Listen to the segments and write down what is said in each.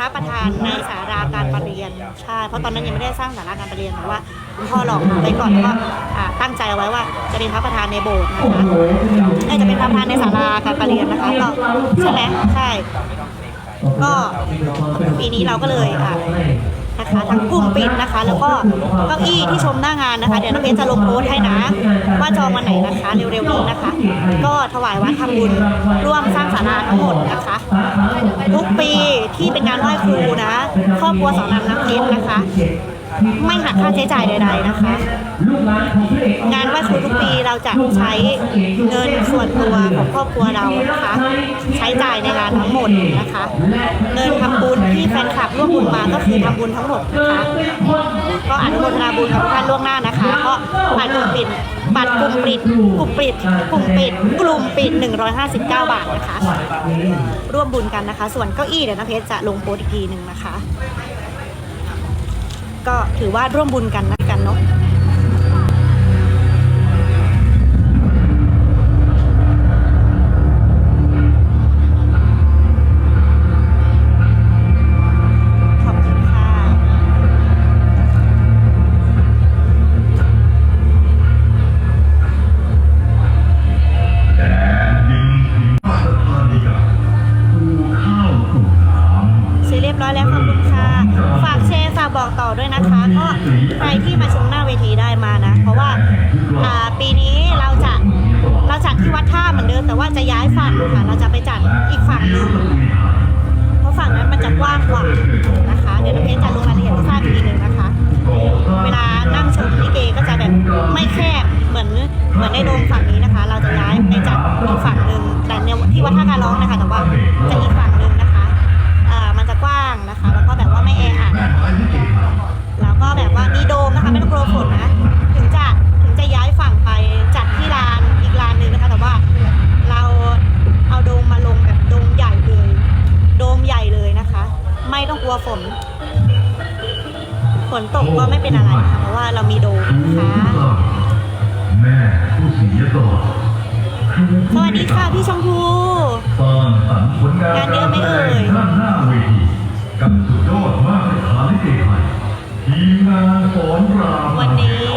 รับประทานในสาราการประเรียนใช่เพราะตอนนั้นยังไม่ได้สร้างสาราการประเรียนแต่ว่าคุณพ่อหลอกไปก่อนว่าตั้งใจเอาไว้ว่าจะเป็นพระประธานในโบสถ์นะคะน่าจะเป็นพระประธานในสาราการประเรียนนะคะก็ใช่ไหมใช่ ก็ปีนี้เราก็เลยอะ นะคะทั้งกลุ่มปิดนะคะ แล้วก็เก้าอี้ที่ชมหน้างานนะคะ เดี๋ยวน้องเพชรจะลงโพสต์ให้นะว่าจองวันไหนนะคะเร็วๆนี้นะคะ ก็ถวายวัดทำบุญร่วมสร้างศาลาทั้งหมดนะคะทุกปีที่เป็นงานไหว้ครูนะครอบครัวสอนนำน้ำเพชรนะคะ ไม่หักค่าใช้จ่ายใดๆนะคะ งานไหว้ครูทุกปีเราจะใช้เงินส่วนตัวของครอบครัวเรานะคะ ใช้จ่ายในงานทั้งหมดนะคะ เงินทำบุญที่แฟนคลับร่วมบุญมาก็คือทำบุญทั้งหมดนะคะก็อนุโมทนาบุญกับทุกท่านล่วงหน้านะคะ ก็บัตรกลุ่มปิดบัตรกลุ่มปิดกลุ่มปิดกลุ่มปิดกลุ่มปิด 159 บาทนะคะ ร่วมบุญกันนะคะ ส่วนเก้าอี้เดี๋ยวนะเพชรจะลงโพสต์อีกทีหนึ่งนะคะ ก็ถือว่าร่วมบุญกันนะกันเนาะ แต่ว่าจะย้ายฝั่งค่ะ เราจะไปจัดอีกฝั่งหนึ่งเพราะฝั่งนั้นมันจะกว้างกว่านะคะ เดี๋ยวน้องเพชรจะลงรายละเอียดให้ทราบอีกทีหนึ่งนะคะ เวลานั่งชมลิเกก็จะแบบไม่แคบเหมือนเหมือนในโดมฝั่งนี้นะคะ เราจะย้ายไปจัดอีกฝั่งหนึ่งแต่ในที่วัดท่าการร้องนะคะ แต่ว่าจะอีกฝั่ง แม่ผู้เสียสละสวัสดีค่ะพี่ชมพูสร้างสรรค์ผลงานงานเยอะไหมเอ่ยด้านหน้าเวทีกับสุดยอดมากสถานลิเกไทยทีมงานสอนรามวันนี้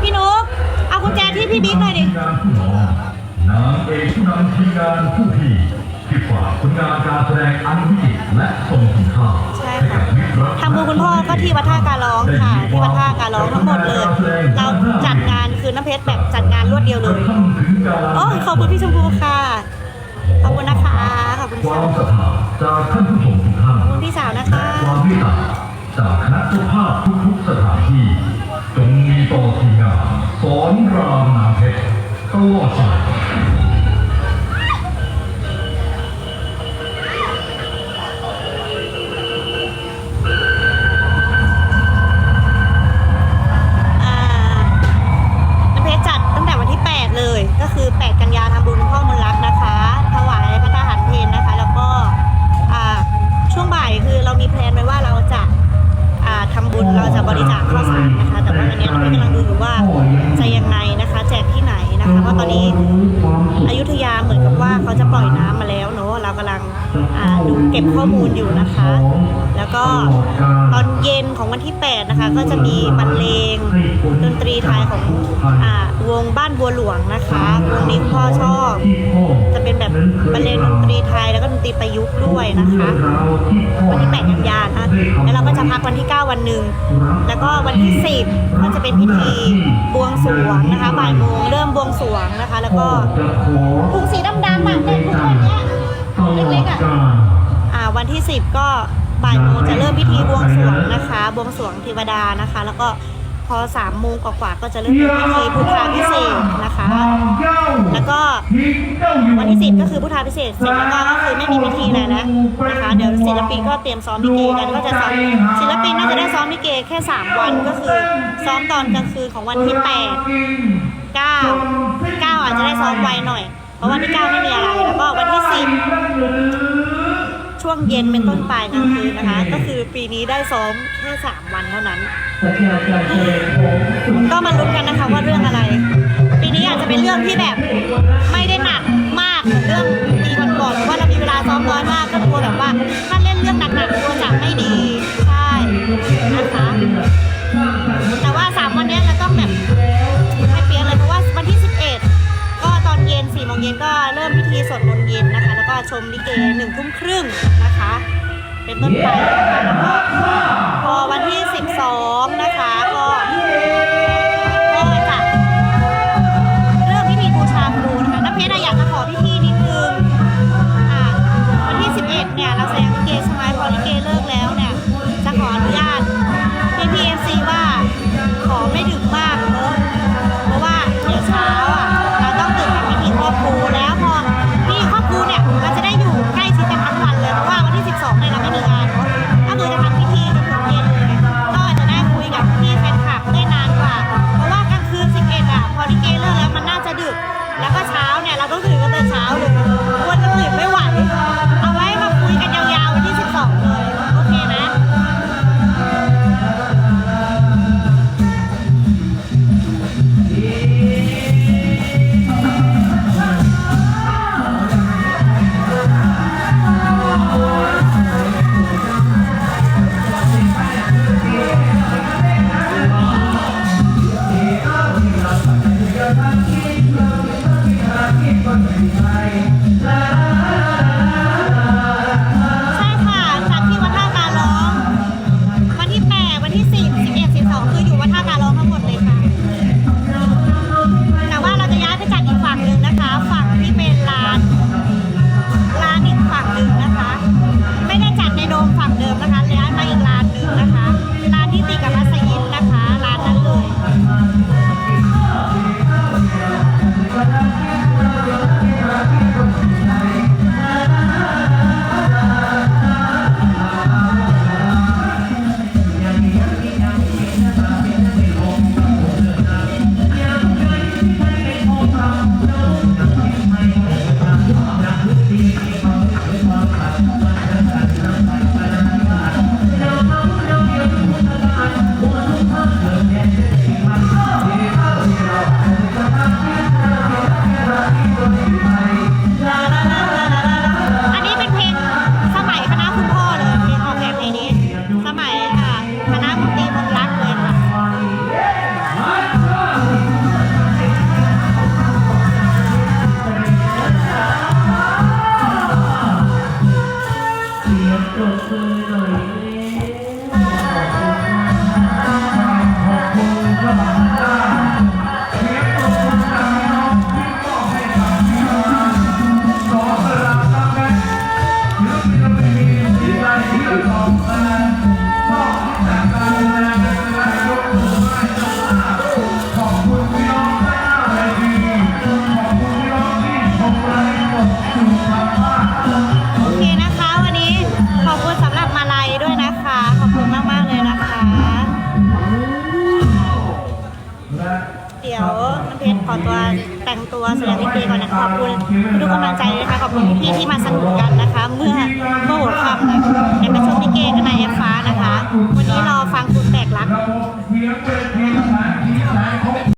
พี่นุ๊กเอากุญแจที่พี่บิ๊กหน่อยดิทีมงานผู้น้องนางเอกผู้นำทีมงานผู้พี่ที่ฝากผลงานการแสดงอันวิจิตรและทรงคุณค่าใช่ให้ค่ะกับมิตรรักทำบุญคุณพ่อก็ที่วัดท่าการร้องค่ะที่วัดท่า การร้องทั้งหมดเลย เราจัดงานคือน้ำเพชรแบบจัดงานรวดเดียวเลยโอ้ขอบคุณพี่ชมพูค่ะขอบคุณนะคะขอบคุณควาค่ะมศรัทธาจากท่านผู้ชมทุกท่านขอบคุณพี่สาวนะคะความเมตตาจากคณะเจ้าภาพทุกๆสถานที่จงมีต่อทีมงานสอนรามน้ำเพชรตลอดไป อาะตอยุธยาเหมือนกับว่าเขาจะปล่อยน้ำมาแล้วเนาะเรากำลังดูเก็บข้อมูลอยู่นะคะ แล้วก็ต วันที่ 8 นะคะ ก็จะมีบรรเลงดนตรีไทยของอวงบ้านบัวหลวงนะคะวงนี้คุณพ่อชอบ จะเป็นแบบบรรเลงดนตรีไทยแล้วก็ดนตรีประยุกต์ด้วยนะคะ วันที่8กันยานะแล้วเราก็จะพักวันที่ 9 วันหนึ่งแล้วก็วันที่ 10 ก็จะเป็นพิธีบวงสรวงนะคะบ่ายโมงเริ่มบวงสรวงนะคะ แล้วก็ถุงสีดำๆอะเนี่ยถุงแบบเนี้ยเล็กๆอะวันที่ 10 ก็ บ่ายโมงจะเริ่มพิธีบวงสรวงนะคะ บวงสรวงเทวดานะคะ แล้วก็พอ3ามโมงกว่าๆก็จะเริ่มเป็นพิธีพุทธาพิเศษกนะคะ แล้วก็วันที่10ก็คือพุทธาพิเศษกเสร็จแล้วก็ก็คือไม่มีพิธีอะไรแล้วนะคะ เดี๋ยวศิลปินก็เตรียมซ้อมลิเกกันก็จะซ้อมศิลปินน่าจะได้ซ้อมลิเกแค่3วันก็คือซ้อมตอนกลางคืนของวันที่8 9 9อาจจะได้ซ้อมไวหน่อย เพราะวันที่9ไม่มีอะไรแล้วก็วันที่10 ช่วงเย็นเป็นต้นปลายกลางคืนนะคะ ก็คือปีนี้ได้ซ้อมแค่สามวันเท่านั้น ก็มาลุ้นกันนะคะว่าเรื่องอะไร ปีนี้อาจจะเป็นเรื่องที่แบบไม่ได้หนักมากเหมือนเรื่องปีก่อนๆเพราะว่าเรามีเวลาซ้อมน้อยมากก็กลัวแบบว่า ถ้าเล่นเรื่องหนักๆกลัวจะไม่ดีใช่นะคะแต่ว่าสามวันนี้เราต้องแบบให้เปียกเลยเพราะว่าวันที่ 11 ก็ตอนเย็นสี่โมงเย็นก็ ชมลิเกหนึ่งทุ่มครึ่งนะคะ เป็นต้นไปนะคะ ตัวแต่งตัวแสดงนิเกก่อนนะขอบคุณทุกกำลังใจนะคะ ขอบคุณพี่ที่มาสนุกกันนะคะ เมื่อเมื่อหัวค่ำเอ็มไปชมลิเกกันในเอฟฟ้านะคะ วันนี้เราฟังคุณแตกรัก